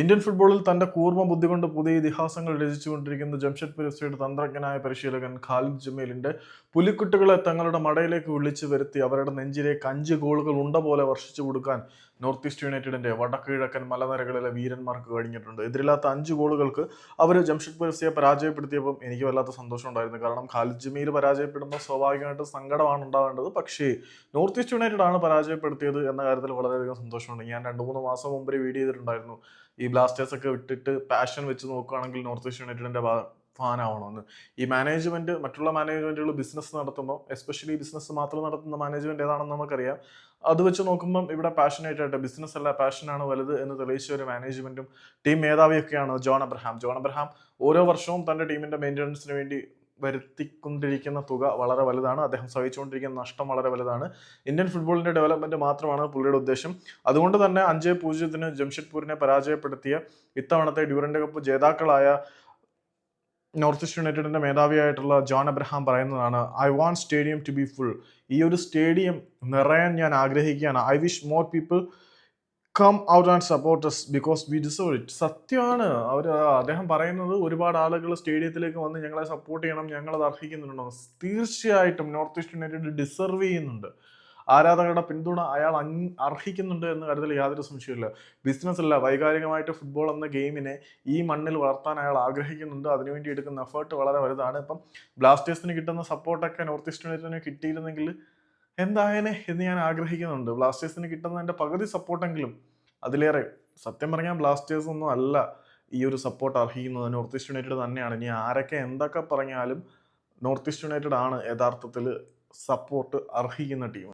Indian ഫുട്ബോളിൽ തന്റെ കൂർമ്മ ബുദ്ധി കൊണ്ട് പുതിയ ഇതിഹാസങ്ങൾ രചിച്ചുകൊണ്ടിരിക്കുന്ന ജംഷഡ്പൂർ എഫ് സിയുടെ തന്ത്രജ്ഞനായ പരിശീലകൻ ഖാലിദ് ജമീലിന്റെ പുലിക്കുട്ടികളെ തങ്ങളുടെ മടയിലേക്ക് വിളിച്ചു വരുത്തി അവരുടെ നെഞ്ചിലേക്ക് അഞ്ച് ഗോളുകൾ ഉണ്ട പോലെ വർഷിച്ചു കൊടുക്കാൻ നോർത്ത് ഈസ്റ്റ് യുണൈറ്റഡിന്റെ വടക്ക് കിഴക്കൻ മലനിരകളിലെ വീരന്മാർക്ക് കഴിഞ്ഞിട്ടുണ്ട്. എതിരില്ലാത്ത അഞ്ച് ഗോളുകൾക്ക് അവർ ജംഷഡ്പൂർ എഫ് സിയെ പരാജയപ്പെടുത്തിയപ്പോൾ എനിക്ക് വല്ലാത്ത സന്തോഷം ഉണ്ടായിരുന്നു. കാരണം ഖാലിദ് ജമീൽ പരാജയപ്പെടുമ്പോൾ സ്വാഭാവികമായിട്ട് സങ്കടമാണ് ഉണ്ടാവേണ്ടത്. പക്ഷേ നോർത്ത് ഈസ്റ്റ് യുണൈറ്റഡ് ആണ് പരാജയപ്പെടുത്തിയത് എന്ന കാര്യത്തിൽ വളരെയധികം സന്തോഷമുണ്ട്. ഞാൻ രണ്ട് മൂന്ന് മാസം മുമ്പ് വീഡിയോ ചെയ്തിട്ടുണ്ടായിരുന്നു. ഈ ബ്ലാസ്റ്റേഴ്സ് ഒക്കെ വിട്ടിട്ട് പാഷൻ വെച്ച് നോക്കുകയാണെങ്കിൽ നോർത്ത് ഈസ്റ്റ് യുണൈറ്റഡിന്റെ ഫാൻ ആവണമെന്ന് ഈ മാനേജ്മെന്റ് മറ്റുള്ള മാനേജ്മെന്റുകൾ ബിസിനസ് നടത്തുമ്പോൾ എസ്പെഷ്യലി ബിസിനസ് മാത്രം നടത്തുന്ന മാനേജ്മെന്റ് ഏതാണെന്ന് നമുക്കറിയാം. അത് വെച്ച് നോക്കുമ്പം ഇവിടെ പാഷനേറ്റ് ആയിട്ട് ബിസിനസ് അല്ല പാഷനാണ് വലുത് എന്ന് തെളിയിച്ച ഒരു മാനേജ്മെന്റും ടീം മേധാവിയൊക്കെയാണ് ജോൺ അബ്രഹാം. ജോൺ അബ്രഹാം ഓരോ വർഷവും തന്റെ ടീമിന്റെ മെയിന്റനൻസിന് വേണ്ടി വരുത്തിക്കൊണ്ടിരിക്കുന്ന തുക വളരെ വലുതാണ്. അദ്ദേഹം സഹിച്ചുകൊണ്ടിരിക്കുന്ന നഷ്ടം വളരെ വലുതാണ്. ഇന്ത്യൻ ഫുട്ബോളിന്റെ ഡെവലപ്മെന്റ് മാത്രമാണ് പുള്ളിയുടെ ഉദ്ദേശം. അതുകൊണ്ട് തന്നെ അഞ്ച് പൂജ്യത്തിന് ജംഷഡ്പൂരിനെ പരാജയപ്പെടുത്തിയ ഇത്തവണത്തെ ഡ്യൂറൻഡ് കപ്പ് ജേതാക്കളായ നോർത്ത് ഈസ്റ്റ് യുണൈറ്റഡിന്റെ മേധാവിയായിട്ടുള്ള ജോൺ അബ്രഹാം പറയുന്നതാണ് I want stadium to be full. ഈ ഒരു സ്റ്റേഡിയം നിറയാൻ ഞാൻ ആഗ്രഹിക്കുകയാണ്. I wish more people come out and supports because we deserve it സത്യമാണ്. അവർ അദ്ദേഹം പറയുന്നത് ഒരുപാട് ആളുകൾ സ്റ്റേഡിയത്തിലേക്ക് വന്ന് ഞങ്ങളെ സപ്പോർട്ട് ചെയ്യണം ഞങ്ങളത് അർഹിക്കുന്നുണ്ടോ? തീർച്ചയായിട്ടും നോർത്ത് ഈസ്റ്റ് യുണൈറ്റഡ് ഡിസർവ് ചെയ്യുന്നുണ്ട്. ആരാധകരുടെ പിന്തുണ അയാൾ അർഹിക്കുന്നുണ്ട് എന്ന് കാര്യത്തിൽ യാതൊരു സംശയമില്ല ബിസിനസ് അല്ല വൈകാരികമായിട്ട് ഫുട്ബോൾ എന്ന ഗെയിമിനെ ഈ മണ്ണിൽ വളർത്താൻ അയാൾ ആഗ്രഹിക്കുന്നുണ്ട്. അതിനുവേണ്ടി എടുക്കുന്ന എഫേർട്ട് വളരെ വലുതാണ്. ഇപ്പം ബ്ലാസ്റ്റേഴ്സിന് കിട്ടുന്ന സപ്പോർട്ടൊക്കെ നോർത്ത് ഈസ്റ്റ് യുണൈറ്റഡിന് കിട്ടിയിരുന്നെങ്കിൽ എന്തായനെ എന്ന് ഞാൻ ആഗ്രഹിക്കുന്നുണ്ട്. ബ്ലാസ്റ്റേഴ്സിന് കിട്ടുന്നതിന്റെ പകുതി സപ്പോർട്ടെങ്കിലും അതിലേറെ. സത്യം പറഞ്ഞാൽ ബ്ലാസ്റ്റേഴ്സ് ഒന്നും അല്ല ഈ ഒരു സപ്പോർട്ട് അർഹിക്കുന്നത്. നോർത്ത് ഈസ്റ്റ് യുണൈറ്റഡ് തന്നെയാണ്. ഇനി ആരൊക്കെ എന്തൊക്കെ പറഞ്ഞാലും നോർത്ത് ഈസ്റ്റ് യുണൈറ്റഡ് ആണ് യഥാർത്ഥത്തിൽ സപ്പോർട്ട് അർഹിക്കുന്ന ടീം.